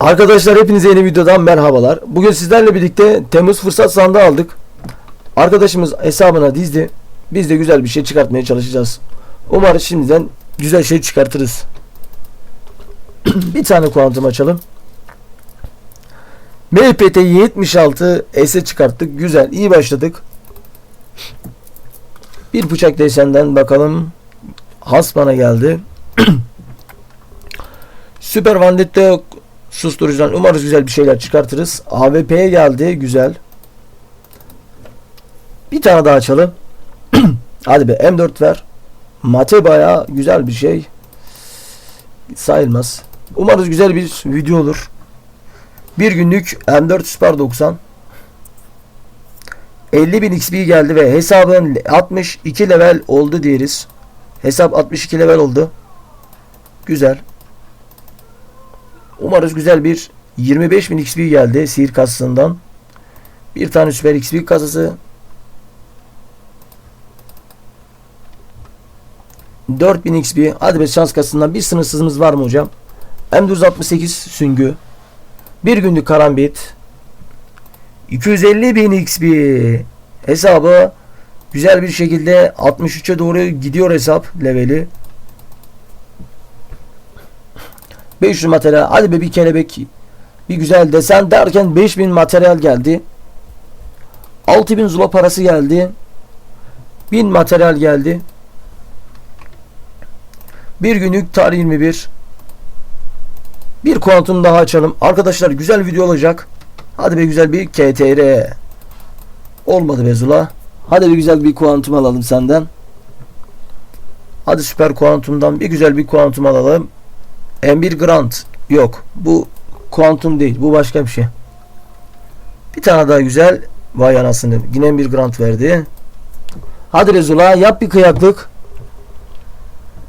Arkadaşlar hepinize yeni videodan merhabalar. Bugün sizlerle birlikte Temmuz fırsat sandığı aldık. Arkadaşımız hesabına dizdi. Biz de güzel bir şey çıkartmaya çalışacağız. Umarız şimdiden güzel şey çıkartırız. bir tane kuantum açalım. MPT 76 S'e çıkarttık. Güzel, iyi başladık. Bir bıçak desenden bakalım. Hasman'a geldi. Süper Vandetta susturucudan umarız güzel bir şeyler çıkartırız. AWP'ye geldi. Güzel. Bir tane daha açalım. Hadi be M4 ver. Mate baya güzel bir şey. Sayılmaz. Umarız güzel bir video olur. Bir günlük M4 Super 90. 50.000 XP geldi ve hesabın 62 level oldu diyoruz. Hesap 62 level oldu. Güzel. Umarız güzel bir 25.000 XP geldi sihir kasasından. Bir tane süper XP kasası. 4000 XP. Hadi be şans kasasından bir sınırsızımız var mı hocam? M468 süngü. Bir günlük karambit. 250.000 XP. Hesabı güzel bir şekilde 63'e doğru gidiyor hesap leveli. 500 materyal. Hadi be bir kelebek. Bir güzel desen derken 5000 materyal geldi. 6000 zula parası geldi. 1000 materyal geldi. Bir günlük tarih 21. Bir kuantum daha açalım. Arkadaşlar güzel video olacak. Hadi be güzel bir KTR. Olmadı be Zula. Hadi bir güzel bir kuantum alalım senden. Hadi süper kuantumdan bir güzel bir kuantum alalım. M1 Grant. Yok. Bu kuantum değil. Bu başka bir şey. Bir tane daha güzel. Vay anasını. Yine M1 Grant verdi. Hadi Rezula yap bir kıyaklık.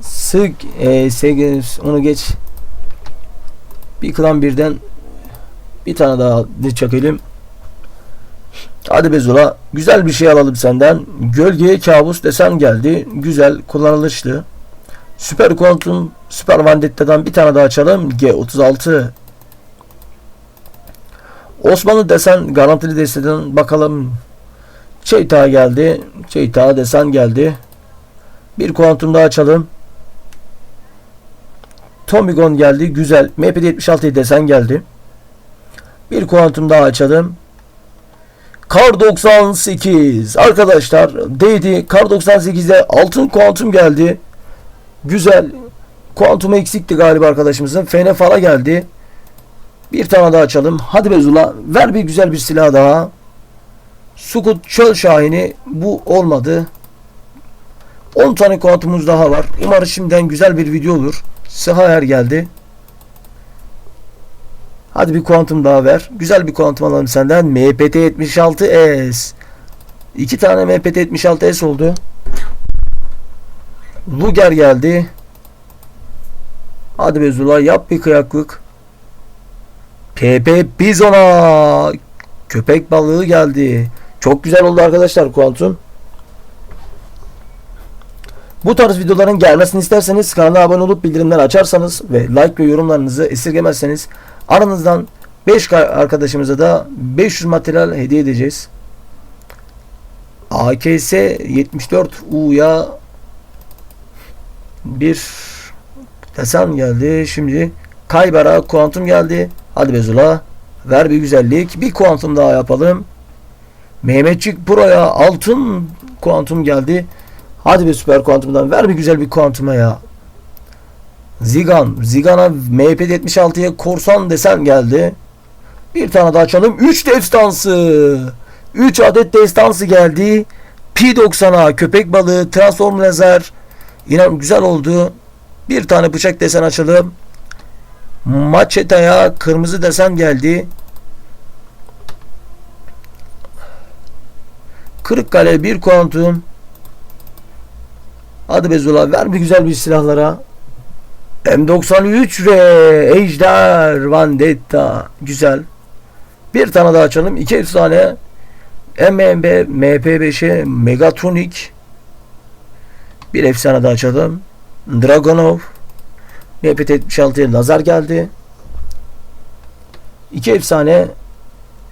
Sık e, sevgili onu geç. Bir klan birden bir tane daha çakalım. Hadi Bezula. Güzel bir şey alalım senden. Gölgeye kabus desen geldi. Güzel kullanılışlı. Süper Quantum Süper Vendetta'dan bir tane daha açalım. G36 Osmanlı desen garantili desteden bakalım. Çeyta geldi. Çeyta desen geldi. Bir kuantum daha açalım. Tomigon geldi. Güzel. MP76 desen geldi. Bir kuantum daha açalım. Kar 98 arkadaşlar değdi. Kar 98'de altın kuantum geldi. Güzel. Kuantum eksikti galiba arkadaşımızın. Fene fala geldi. Bir tane daha açalım. Hadi Bezula ver bir güzel bir silah daha. Sukut Çöl Şahini bu olmadı. 10 tane kuantumumuz daha var. Umarım şimdiden güzel bir video olur. Sıhayer geldi. Hadi bir kuantum daha ver. Güzel bir kuantum alalım senden. MPT 76S. İki tane MPT 76S oldu. Luger geldi. Hadi Bezula yap bir kıyaklık. PP Bizona. Köpek balığı geldi. Çok güzel oldu arkadaşlar kuantum. Bu tarz videoların gelmesini isterseniz kanala abone olup bildirimleri açarsanız ve like ve yorumlarınızı esirgemezseniz aranızdan 5 arkadaşımıza da 500 materyal hediye edeceğiz. AKS 74 U'ya bir desen geldi. Şimdi Kaybara kuantum geldi. Hadi Bezula ver bir güzellik. Bir kuantum daha yapalım. Mehmetçik buraya altın kuantum geldi. Hadi be süper kuantumdan ver bir güzel bir kuantuma ya. Zigan. Zigan'a MHP 76'ya korsan desen geldi. Bir tane daha açalım. 3 destansı. 3 adet destansı geldi. P90'a köpek balığı, transform lazer. İnan güzel oldu. Bir tane bıçak desen açalım. Macheta'ya kırmızı desen geldi. Kırıkkale bir kuantum. Hadi Bezula ver bir güzel bir silahlara. M93 ve Ejder Vandetta. Güzel. Bir tane daha açalım. İki efsane. MMB MP5'e Megatronic. Bir efsane daha açalım. Dragonov. MP76'ya lazer geldi. iki efsane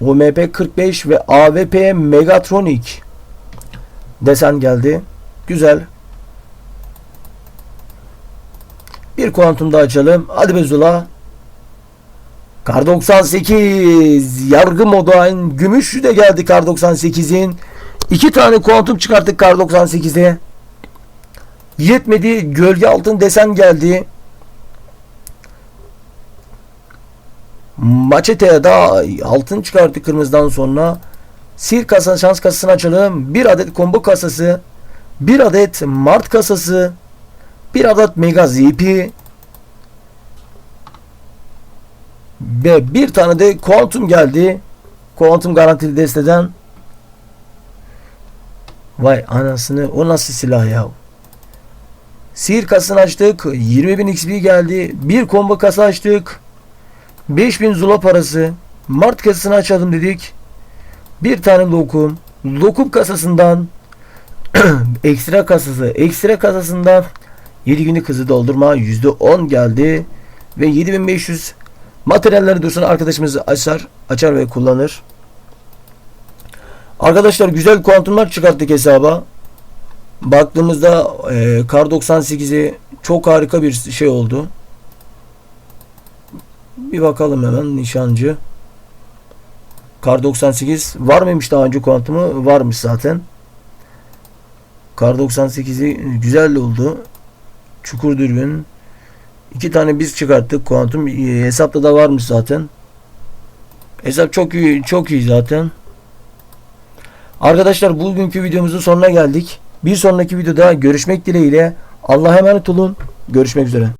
OMP 45 ve AWP Megatronic desen geldi. Güzel. Bir kuantum daha açalım. Hadi be Zula. Kar 98 yargı modu gümüşü de geldi Kar 98'in. İki tane kuantum çıkarttık Kar 98'e. Yetmedi. Gölge altın desen geldi. Maçeteye daha altın çıkarttık kırmızıdan sonra. Sil kasa şans kasasını açalım. Bir adet combo kasası. Bir adet Mart kasası. Bir adet Mega ZP. Ve bir tane de Quantum geldi. Quantum garantili desteden. Vay anasını o nasıl silah ya. Sihir kasasını açtık. 20.000 XP geldi. Bir combo kasa açtık. 5000 zula parası. Mart kasasını açalım dedik. Bir tane lokum. Lokum kasasından ekstra kasası. Ekstra kasasından 7 günlük hızı doldurma %10 geldi. Ve 7500 materyalleri dursun arkadaşımız açar, açar ve kullanır. Arkadaşlar güzel kuantumlar çıkarttık hesaba. Baktığımızda e, Kar 98'i çok harika bir şey oldu. Bir bakalım hemen nişancı. Kar 98 var mıymış daha önce kuantumu? Varmış zaten. Kar 98'i güzel oldu. Çukur dürbün. İki tane biz çıkarttık kuantum. E, Hesapta da varmış zaten. Hesap çok iyi, çok iyi zaten. Arkadaşlar bugünkü videomuzun sonuna geldik. Bir sonraki videoda görüşmek dileğiyle. Allah'a emanet olun. Görüşmek üzere.